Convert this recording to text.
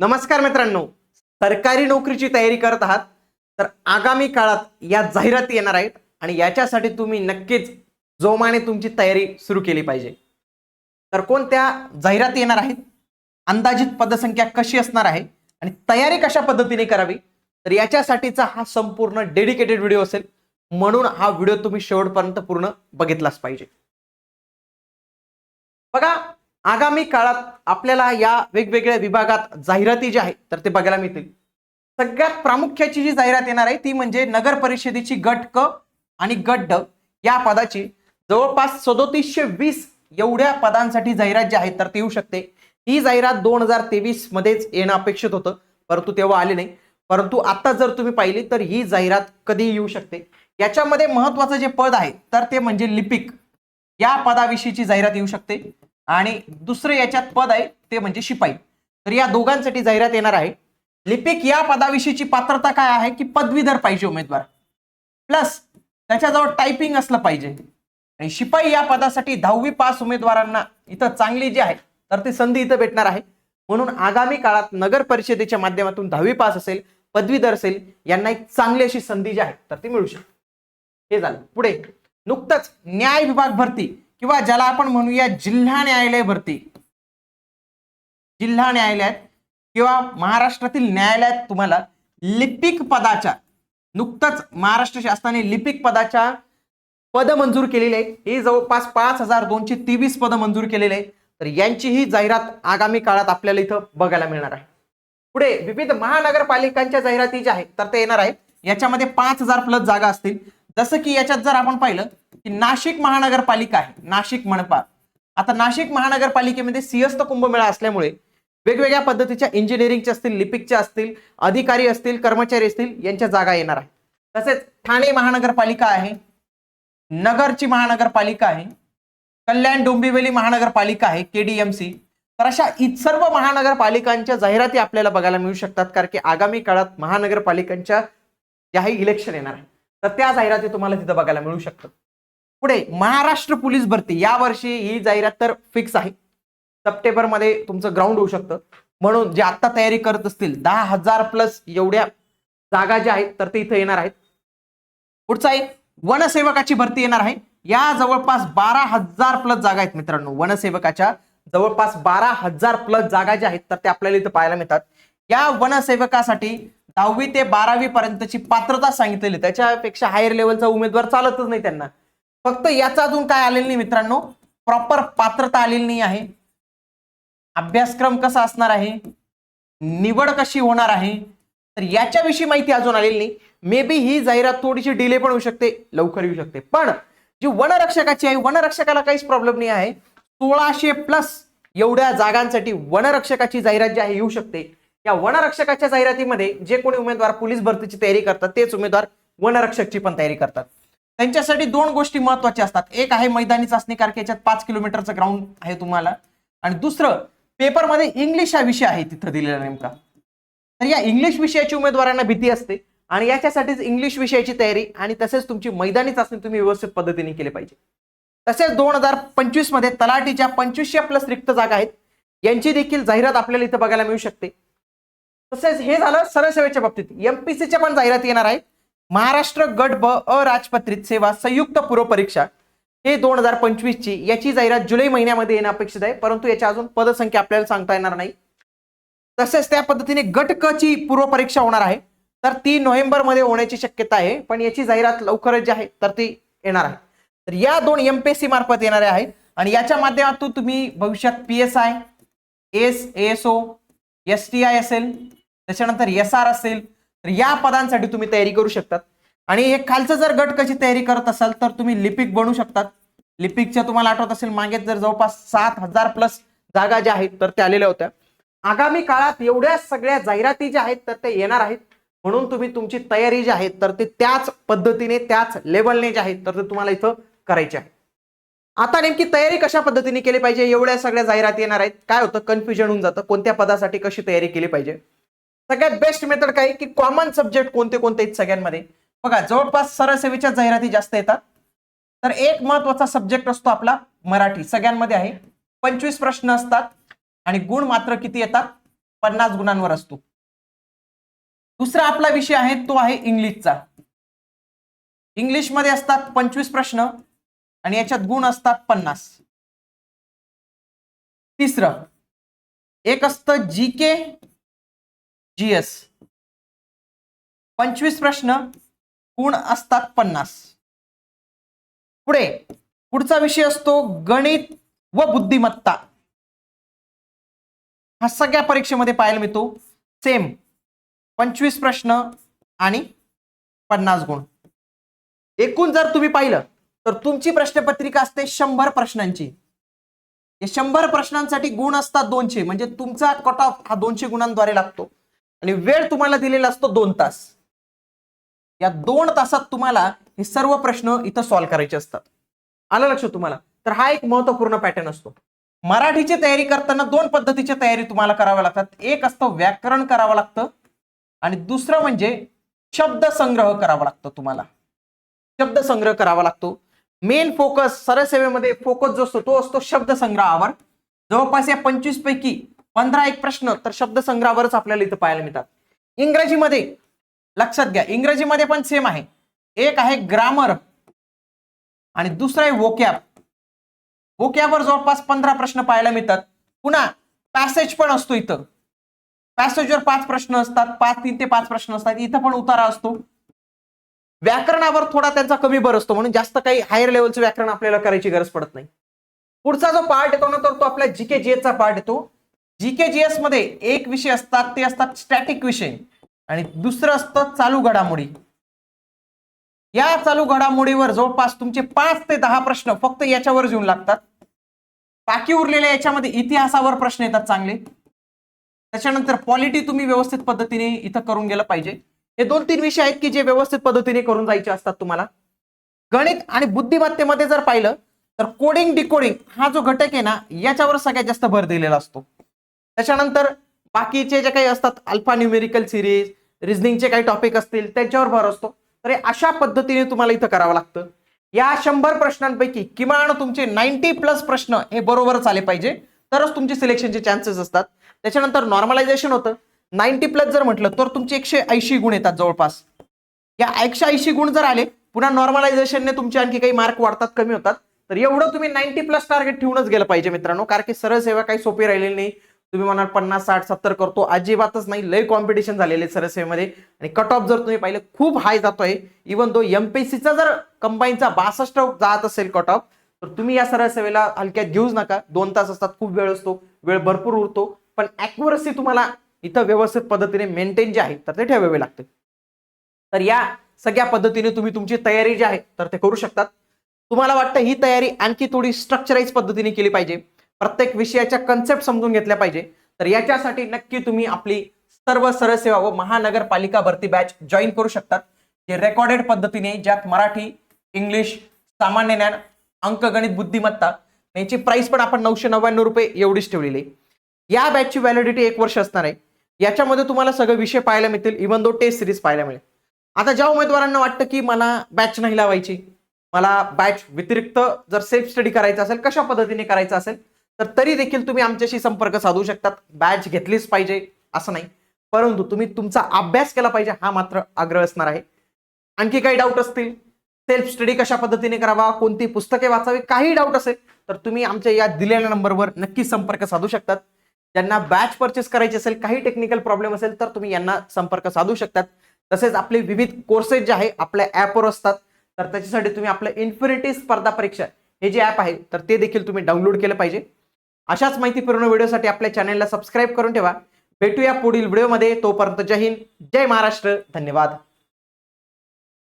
नमस्कार मित्रांनो सरकारी नोकरीची तयारी करत आहात तर आगामी काळात या जाहिराती येणार आहेत आणि याच्यासाठी तुम्ही नक्कीच जोमाने तुमची तयारी सुरू केली पाहिजे. तर कोणत्या जाहिराती येणार आहेत? अंदाजित पदसंख्या कशी असणार आहे? आणि तयारी कशा पद्धतीने करावी? तर याच्यासाठीचा हा संपूर्ण डेडिकेटेड व्हिडिओ असेल म्हणून हा व्हिडिओ तुम्ही शेवटपर्यंत पूर्ण बघितलाच पाहिजे. बघा आगामी काळात आपल्याला या वेगवेगळ्या विभागात जाहिराती ज्या आहेत तर ते बघायला मिळतील. सगळ्यात प्रामुख्याची जी जाहिरात येणार आहे ती म्हणजे नगर परिषदेची गट क आणि गट ड या पदाची. जवळपास सदोतीसशे वीस एवढ्या पदांसाठी जाहिरात जी आहे तर ती येऊ शकते. ही जाहिरात दोन हजार तेवीस मध्येच येणं अपेक्षित होतं परंतु तेव्हा आले नाही. परंतु आता जर तुम्ही पाहिली तर ही जाहिरात कधी येऊ शकते. याच्यामध्ये महत्वाचं जे पद आहे तर ते म्हणजे लिपिक. या पदाविषयीची जाहिरात येऊ शकते. आणि दुसरं याच्यात पद आहे ते म्हणजे शिपाई. तर या दोघांसाठी जाहिरात येणार आहे. लिपिक या पदाविषयीची पात्रता काय आहे की पदवीधर पाहिजे उमेदवार. प्लस त्याच्याजवळ टायपिंग असलं पाहिजे. आणि शिपाई या पदासाठी दहावी पास उमेदवारांना इथं चांगली जी आहे तर ती संधी इथं भेटणार आहे. म्हणून आगामी काळात नगर परिषदेच्या माध्यमातून दहावी पास असेल पदवीधर असेल यांना एक चांगली अशी संधी जी आहे तर ती मिळू शकते. हे झालं. पुढे नुकतंच न्याय विभाग भरती. किंवा ज्याला आपण म्हणूया जिल्हा न्यायालय भरती. जिल्हा न्यायालयात किंवा महाराष्ट्रातील न्यायालयात तुम्हाला लिपिक पदाच्या नुकतंच महाराष्ट्र शासनाने लिपिक पदाच्या पद मंजूर केलेले. आहे हे जवळपास पाच हजार दोनशे तेवीस पद मंजूर केलेले. आहे तर यांचीही जाहिरात आगामी काळात आपल्याला इथं बघायला मिळणार आहे. पुढे विविध महानगरपालिकांच्या जाहिराती ज्या आहेत तर ते येणार आहेत. याच्यामध्ये पाच हजार प्लस जागा असतील. जसं की याच्यात जर आपण पाहिलं की नाशिक महानगरपालिका आहे नाशिक मनपा. आता नाशिक महानगरपालिकेमध्ये सिंहस्थ कुंभमेळा असल्यामुळे वेगवेगळ्या पद्धतीच्या इंजिनिअरिंगच्या असतील लिपिकच्या असतील अधिकारी असतील कर्मचारी असतील यांच्या जागा येणार आहे. तसेच ठाणे महानगरपालिका आहे नगरची महानगरपालिका आहे कल्याण डोंबिवली महानगरपालिका आहे केडीएमसी तर अशा सर्व महानगरपालिकांच्या जाहिराती आपल्याला बघायला मिळू शकतात कारण की आगामी काळात महानगरपालिकांच्या ज्याही इलेक्शन येणार आहे. तर त्या जाहिराती तुम्हाला तिथं बघायला मिळू शकतात. पुढे महाराष्ट्र पोलीस भरती. यावर्षी ही जाहिरात तर फिक्स आहे. सप्टेंबरमध्ये तुमचं ग्राउंड होऊ शकतं. म्हणून जे आता तयारी करत असतील दहा हजार प्लस एवढ्या जागा ज्या आहेत तर ते इथं येणार आहेत. पुढचा आहे वनसेवकाची भरती येणार आहे. या जवळपास बारा हजार प्लस जागा आहेत मित्रांनो वनसेवकाच्या. जवळपास बारा हजार प्लस जागा ज्या आहेत तर ते आपल्याला इथं पाहायला मिळतात. या वनसेवकासाठी दहावी ते बारावी पर्यंतची पात्रता सांगितलेली. त्याच्यापेक्षा हायर लेवलचा उमेदवार चालतच नाही त्यांना. फक्त याचा अजून काय आलेलं नाही मित्रांनो. प्रॉपर पात्रता आलेली नाही आहे. अभ्यासक्रम कसा असणार आहे? निवड कशी होणार आहे? तर याच्याविषयी माहिती अजून आलेली नाही. मे बी ही जाहिरात थोडीशी डिले पण होऊ शकते लवकर येऊ शकते. पण जी वनरक्षकाची आहे वनरक्षकाला काहीच प्रॉब्लेम नाही आहे. सोळाशे प्लस एवढ्या जागांसाठी वनरक्षकाची जाहिरात जी आहे येऊ शकते. या वनरक्षकाच्या जाहिरातीमध्ये जे कोणी उमेदवार पोलीस भरतीची तयारी करतात तेच उमेदवार वनरक्षकची पण तयारी करतात. त्यांच्यासाठी दोन गोष्टी महत्त्वाच्या असतात. एक आहे मैदानी चाचणी कारण याच्यात पाच किलोमीटरचं ग्राउंड आहे तुम्हाला. आणि दुसरं पेपरमध्ये इंग्लिश हा विषय आहे तिथं दिलेला नेमका. तर या इंग्लिश विषयाची उमेदवारांना भीती असते आणि याच्यासाठीच इंग्लिश विषयाची तयारी आणि तसेच तुमची मैदानी चाचणी तुम्ही व्यवस्थित पद्धतीने केली पाहिजे. तसेच दोन हजार पंचवीसमध्ये तलाठीच्या पंचवीसशे प्लस रिक्त जागा आहेत. यांची देखील जाहिरात आपल्याला इथं बघायला मिळू शकते. तसेच हे झालं सरसेवेच्या बाबतीत. एमपीसीच्या पण जाहिरात येणार आहे. महाराष्ट्र गट ब अराजपत्रित सेवा संयुक्त पूर्व परीक्षा हे दोन हजार पंचवीस ची याची जाहिरात जुलै महिन्यामध्ये येणं अपेक्षित आहे परंतु याच्या अजून पदसंख्या आपल्याला सांगता येणार नाही. तसेच त्या पद्धतीने गट क ची पूर्व परीक्षा होणार आहे. तर ती नोव्हेंबरमध्ये होण्याची शक्यता आहे पण याची जाहिरात लवकरच जी आहे तर ती येणार आहे. तर या दोन एमपीएससी मार्फत येणाऱ्या आहेत आणि याच्या माध्यमातून तुम्ही भविष्यात P S I S S O S T I असेल त्याच्यानंतर एस आर असेल तर या पदांसाठी तुम्ही तयारी करू शकतात. आणि हे खालचं जर गट कशी तयारी करत असाल तर तुम्ही लिपिक बनू शकतात. लिपिकच्या तुम्हाला आठवत असेल मागे जर जवळपास सात हजार प्लस जागा ज्या आहेत तर त्या आलेल्या होत्या. आगामी काळात एवढ्या सगळ्या जाहिराती ज्या आहेत तर ते येणार आहेत. म्हणून तुम्ही तुमची तयारी जी आहे तर ते त्याच पद्धतीने त्याच लेवलने जे आहेत तर ते तुम्हाला इथं करायचे आहे. आता नेमकी तयारी कशा पद्धतीने केली पाहिजे? एवढ्या सगळ्या जाहिराती येणार आहेत. काय होतं? कन्फ्युजन होऊन जातं. कोणत्या पदासाठी कशी तयारी केली पाहिजे? सगळ्यात बेस्ट मेथड काय की कॉमन सब्जेक्ट कोणते कोणते आहेत सगळ्यांमध्ये? बघा जवळपास सरसेवेच्या जाहिराती जास्त येतात. तर एक महत्त्वाचा सब्जेक्ट असतो आपला मराठी. सगळ्यांमध्ये आहे. पंचवीस प्रश्न असतात आणि गुण मात्र किती येतात? पन्नास गुणांवर असतो. दुसरा आपला विषय आहे तो आहे इंग्लिशचा. इंग्लिशमध्ये असतात पंचवीस प्रश्न आणि याच्यात गुण असतात पन्नास. तिसरं एक असतं जी के जी एस पंचवीस प्रश्न गुण असतात पन्नास? पुढे पुढचा विषय असतो गणित व बुद्धिमत्ता. हा सगळ्या परीक्षेमध्ये पाहायला मिळतो. सेम पंचवीस प्रश्न आणि पन्नास गुण. एकूण जर तुम्ही पाहिलं तर तुमची प्रश्नपत्रिका असते शंभर प्रश्नांची. या शंभर प्रश्नांसाठी गुण असतात दोनशे म्हणजे तुमचा कट ऑफ हा दोनशे गुणांद्वारे लागतो. आणि वेळ तुम्हाला दिलेला असतो दोन तास. या दोन तासात तुम्हाला हे सर्व प्रश्न इथं सॉल्व्ह करायचे असतात. आलं लक्षात तुम्हाला? तर हा एक महत्त्वपूर्ण पॅटर्न असतो. मराठीची तयारी करताना दोन पद्धतीची तयारी तुम्हाला कराव्या लागतात. एक असतं व्याकरण करावं लागतं आणि दुसरं म्हणजे शब्द संग्रह करावा लागतो तुम्हाला. शब्द संग्रह करावा लागतो. मेन फोकस सरसेवेमध्ये फोकस जो असतो तो असतो शब्द संग्रहावर. जवळपास या पंचवीस पैकी पंधरा एक प्रश्न तर शब्द संग्रहावरच आपल्याला इथं पाहायला मिळतात. इंग्रजीमध्ये लक्षात घ्या इंग्रजीमध्ये पण सेम आहे. एक आहे ग्रामर आणि दुसरा आहे वोकॅब वोकॅबवर जवळपास पंधरा प्रश्न पाहायला मिळतात. पुन्हा पॅसेज पण असतो इथं. पॅसेजवर पाच प्रश्न असतात पाच तीन ते पाच प्रश्न असतात. इथं पण उतारा असतो. व्याकरणावर थोडा त्यांचा कमी भर असतो म्हणून जास्त काही हायर लेवलचं व्याकरण आपल्याला करायची गरज पडत नाही. पुढचा जो पार्ट येतो ना तर तो आपला जीके जीएस पार्ट येतो. जी केजीएसमध्ये एक विषय असतात ते असतात स्टॅटिक विषय. आणि दुसरं असतं चालू घडामोडी. या चालू घडामोडीवर जवळपास तुमचे पाच ते दहा प्रश्न फक्त याच्यावर येऊन लागतात. बाकी उरलेल्या याच्यामध्ये इतिहासावर प्रश्न येतात चांगले. त्याच्यानंतर पॉलिटी तुम्ही व्यवस्थित पद्धतीने इथं करून गेलं पाहिजे. हे दोन तीन विषय आहेत की जे व्यवस्थित पद्धतीने करून जायचे असतात तुम्हाला. गणित आणि बुद्धिमत्तेमध्ये जर पाहिलं तर कोडिंग डिकोडिंग हा जो घटक आहे ना याच्यावर सगळ्यात जास्त भर दिलेला असतो. त्याच्यानंतर बाकीचे जे काही असतात अल्फा न्यूमेरिकल सिरीज रिझनिंगचे काही टॉपिक असतील त्यांच्यावर भर असतो. तर अशा पद्धतीने तुम्हाला इथं करावं लागतं. या शंभर प्रश्नांपैकी किमान तुमचे नाईन्टी प्लस प्रश्न हे बरोबरच आले पाहिजे. तरच तुमचे सिलेक्शनचे चान्सेस असतात. त्याच्यानंतर नॉर्मलायझेशन होतं. नाईन्टी प्लस जर म्हटलं तर तुमचे एकशे ऐंशी गुण येतात जवळपास. या एकशे ऐंशी गुण जर आले पुन्हा नॉर्मलायझेशनने तुमचे आणखी काही मार्क वाढतात कमी होतात. तर एवढं तुम्ही नाईन्टी प्लस टार्गेट ठेवूनच गेलं पाहिजे मित्रांनो. कारण की सरळ सेवा काही सोपी राहिलेली नाही. तुम्ही म्हणाल पन्नास साठ सत्तर करतो. अजिबातच नाही. लय कॉम्पिटिशन झालेले सरसेवेमध्ये. आणि कट ऑफ जर तुम्ही पाहिलं खूप हाय जातोय. इवन तो एमपीसीचा जर कंबाईनचा बासष्ट जात असेल कट ऑफ तर तुम्ही या सरळ सेवेला हलक्यात घेऊच नका. दोन तास असतात खूप वेळ असतो. वेळ भरपूर उरतो. पण ऍक्युरसी तुम्हाला इथं व्यवस्थित पद्धतीने मेंटेन जे आहे तर ते ठेवावे लागते. तर या सगळ्या पद्धतीने तुम्ही तुमची तयारी जी आहे तर ते करू शकतात. तुम्हाला वाटतं ही तयारी आणखी थोडी स्ट्रक्चराईज पद्धतीने केली पाहिजे. प्रत्येक विषयाच्या कन्सेप्ट समजून घेतल्या पाहिजे. तर याच्यासाठी नक्की तुम्ही आपली सर्व सरळ सेवा व महानगरपालिका भरती बॅच जॉईन करू शकतात जे रेकॉर्डेड पद्धतीने ज्यात मराठी इंग्लिश सामान्य ज्ञान अंकगणित बुद्धिमत्ता याची प्राइस पण आपण नऊशे नव्याण्णव रुपये एवढीच ठेवलेली या बॅचची व्हॅलिडिटी एक वर्ष असणार आहे. याच्यामध्ये तुम्हाला सगळे विषय पाहायला मिळतील इव्हन दो टेस्ट सिरीज पाहायला मिळेल. आता ज्या उमेदवारांना वाटतं की मला बॅच नाही लावायची मला बॅच व्यतिरिक्त जर सेल्फ स्टडी करायचा असेल कशा पद्धतीने करायचं असेल तर तरी देखील तुम्ही आमच्याशी संपर्क साधू शकतात. बॅच घेतलीच पाहिजे असं नाही. परंतु तुम्ही तुमचा अभ्यास केला पाहिजे हा मात्र आग्रह असणार आहे. आणखी काही डाऊट असतील? सेल्फ स्टडी कशा पद्धतीने करावा? कोणती पुस्तके वाचावी? काही डाऊट असेल तर तुम्ही आमच्या या दिलेल्या नंबरवर नक्की संपर्क साधू शकतात. ज्यांना बॅच परचेस करायची असेल काही टेक्निकल प्रॉब्लेम असेल तर तुम्ही यांना संपर्क साधू शकतात. तसेच आपले विविध कोर्सेस जे आहे आपल्या ॲपवर असतात. तर त्याच्यासाठी तुम्ही आपलं इन्फिनिटी स्पर्धा परीक्षा हे जे ॲप आहे तर ते देखील तुम्ही डाउनलोड केलं पाहिजे. अशाच माहितीपूर्ण व्हिडिओसाठी आपल्या चॅनलला सबस्क्राईब करून ठेवा. भेटूया पुढील व्हिडिओमध्ये. तोपर्यंत जय हिंद जय महाराष्ट्र. धन्यवाद.